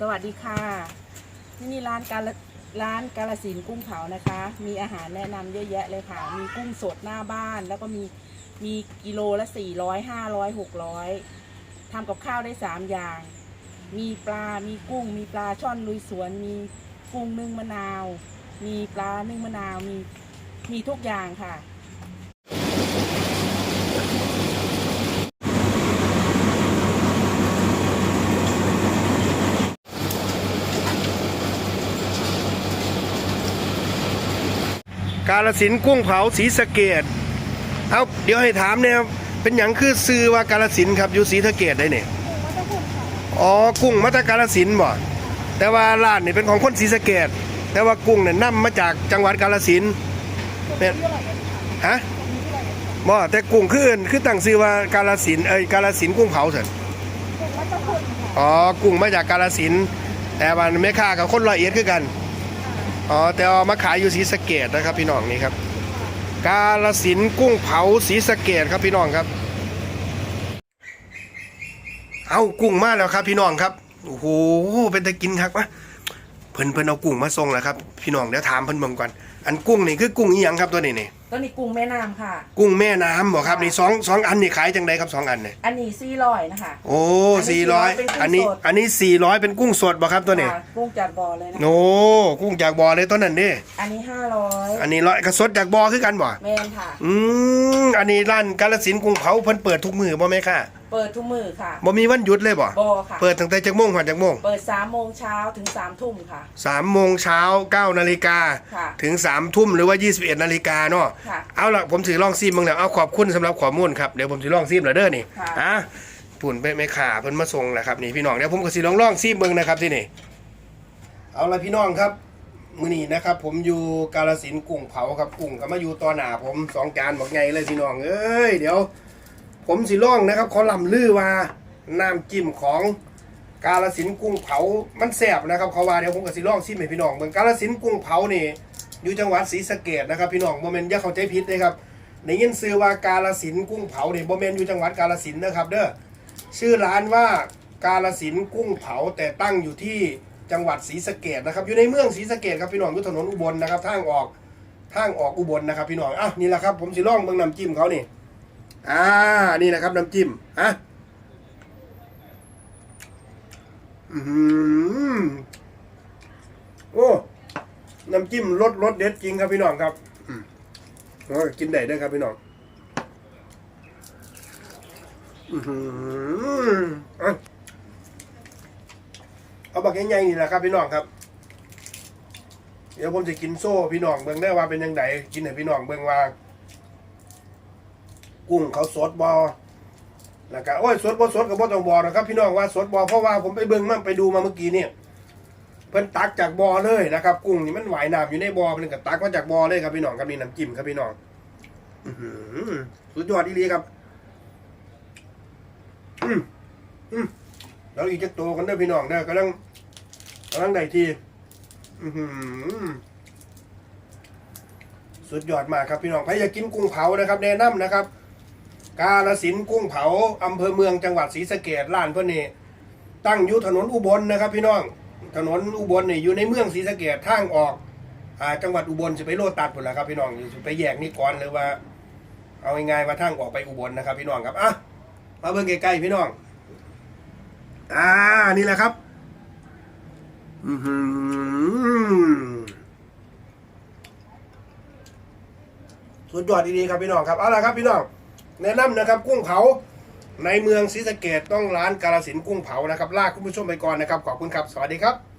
สวัสดีค่ะที่นี่ร้านกาลร้านกาลสินกุ้งเผานะคะ มีอาหารแนะนำเยอะแยะเลยค่ะ มีกุ้งสดหน้าบ้าน แล้วก็มีมีกิโลละสี่ร้อยห้าร้อยหกร้อยทำกับข้าวได้สามอย่าง มีปลา มีกุ้ง มีปลาช่อนลุยสวน มีกุ้งนึ่งมะนาว มีปลานึ่งมะนาว มีมีทุกอย่างค่ะ กาลสินธุ์กุ้งเผาสีสะเกดเอาเดี๋ยวให้ถามเนี่ยเป็นอย่างคือซื้อว่ากาลสินธุ์ครับอยู่สีสะเกดได้เนี่ยอ๋อกุ้งมาจากกาลสินธุ์บ่แต่ว่าร้านนี่เป็นของคนสีสะเกดแต่ว่ากุ้งเนี่ยนํมาจากจังหวัดกาลสินธุ์เป็นฮะบ่แต่กุ้งคืออื่นคือตั้งชื่อว่ากาลสินธุ์เอ้ยกาลสินธุ์กุ้งเผาสิอ๋อกุ้งมาจากกาลสินธุ์แต่ว่าแม่ค้ากับคนร้อยเอ็ดคือกัน อ๋อแต่เอามาขายอยู่ศรีสะเกดนะครับ พี่น้องนี่ครับ กาลสินกุ้งเผาศรีสะเกดครับพี่น้องครับ เอากุ้งมาแล้วครับ พี่น้องครับโอ้โหเป็นตะกินครับวะเพิ่นเพิ่นเอากุ้งมาส่งแล้วครับ พี่น้องเดี๋ยวถามเพิ่นเบิ่งก่อนอันกุ้งนี่คือกุ้งอีหยังครับตัวนี้นี่ ตัวนี้กุ้งแม่น้ำค่ะ กุ้งแม่น้ำบ่ครับนี่สองสองอันนี่ขายจังไดครับสองอันเนี่ยอันนี้ซี่ร้อยนะคะ โอ้อัสี่นร้อยนี้400อันนี้เป็นกุ้งสด อันนี้สี่ร้อยเป็นกุ้งสดบ่ครับตัวนี้ค่ะกุ้งจากบ่อเลยนะโอ้กุ้งจากบ่อเลยตัวนั้นเด้อันนี้ห้าร้อยอันนี้ร้อยกระสดจากบ่อคือกันบ่แมนค่ะ อืมอันนี้ร้านกาลสินธุ์กุ้งเผาเพิ่นเปิดทุกมือบ่แม่ค่ะเปิดทุกมือค่ะบ่มีวันหยุดเลยบ่บอค่ะ เปิดตั้งแต่จักโมงถึงจักโมงเปิดสามโมงเช้าถึงสามทุ่มค่ะ สามโมงเช้าเก้านาฬิกาค่ะถึงสามทุ่มหรือว่า21นาฬิกาเนาะค่ะเอาล่ะผมถือลองซีมบ้างแล้วเอาขอบคุณสำหรับข้อมูลครับเดี๋ยวผมถือลองซีมแล้วเด้อนี่ค่ะ อะปุ่นไปแม่ขาเพิ่นมาส่งแหละครับนี่พี่น้องเดี๋ยวผมก็สิลองลองซีมเบิ่งนะครับที่นี่เอาละพี่น้องครับ มื้อนี้นะครับ ผมอยู่กาลสินธุ์กุ้งเผาครับกุ้งก็มาอยู่ต่อหน้าผมสองจานบอกไงเลยพี่น้องเอ้ยเดี๋ยว ผมสิล่องนะครับเขอลำลือว่าน้ำจิ้มของกาลสินกุ้งเผา มันแซ่บนะครับเขาว่าเดี๋ยวผมก็สิล่องชิมให้พี่น้องเบิ่งกาลสินกุ้งเผานี่อยู่จังหวัดศรีสะเกษนะครับพี่น้องโมเมนต์ย่าเข้าใจผิดนะครับได้ยินซื้อว่ากาลสินกุ้งเผานี่โมเมนต์อยู่จังหวัดกาลสินนะครับเด้อชื่อร้านว่ากาลสินกุ้งเผาแต่ตั้งอยู่ที่จังหวัดศรีสะเกษนะครับอยู่ในเมืองศรีสะเกษครับพี่น้องอยู่ถนนอุบลนะครับทางออกทางออกอุบลนะครับพี่น้องอะนี่แหละครับผมสิล่องเบิ่งน้ำจิ้มเขานี่ อ่า นี่นะครับน้ำจิ้มอะอือหือโอ้ น้ำจิ้มรสรสเด็ดจริงครับพี่น้องครับอืมโอ้กินได้ด้วยครับพี่น้อง อือหืออะเอาบักใหญ่ๆนี่แหละครับพี่น้องครับ เดี๋ยวผมจะกินโซ่พี่น้องเบิ่งได้ว่าเป็นยังไงกินให้พี่น้องเบิ่งว่า กุ้งเขาสดบอแล้วก็โอ้ยสดบ่สดกับบ่ต้องบอนะครับ พี่น้องว่าสดบอเพราะว่าผมไปเบิ่งมาไปดูมาเมื่อกี้เนี่ยเพิ่นตักจากบอเลยนะครับ กุ้งนี่มันว่ายน้ำอยู่ในบอเพิ่นก็ตักมาจากบอเลยครับพี่น้องครับนี่น้ำจิ้มครับพี่น้องสุดยอดดีๆครับอืมอืมแล้วอีกจะโตกันเด้อพี่น้องเด้อกำลังกำลังได้ทีอือหือสุดยอดมากครับพี่น้องใครอยากกินกุ้งเผานะครับ แนะนำนะครับ กาลสินกุ้งเผาอำเภอเมืองจังหวัดศรีสะเกษร้านเพื่อนนี่ตั้งอยู่ถนนอุบลนะครับ พี่น้องถนนอุบลนี่อยู่ในเมืองศรีสะเกษทางออกอ่าจังหวัดอุบลจะไปโลตัดผลละครับพี่น้องอยู่ไปแยกนี่ก่อนหรือว่า เอาง่ายๆว่าทางออกไปอุบลนะครับ พี่น้องครับอะมาเบิ่งใกล้ๆพี่น้อง อ่านี่แหละครับ อือหือสุดยอดดีๆครับพี่น้องครับเอาละครับพี่น้อง แนะนำนะครับกุ้งเผาในเมืองศรีสะเกดต้องร้านกาลสินกุ้งเผานะครับลากคุณผู้ชมไปก่อนนะครับขอบคุณครับ สวัสดีครับ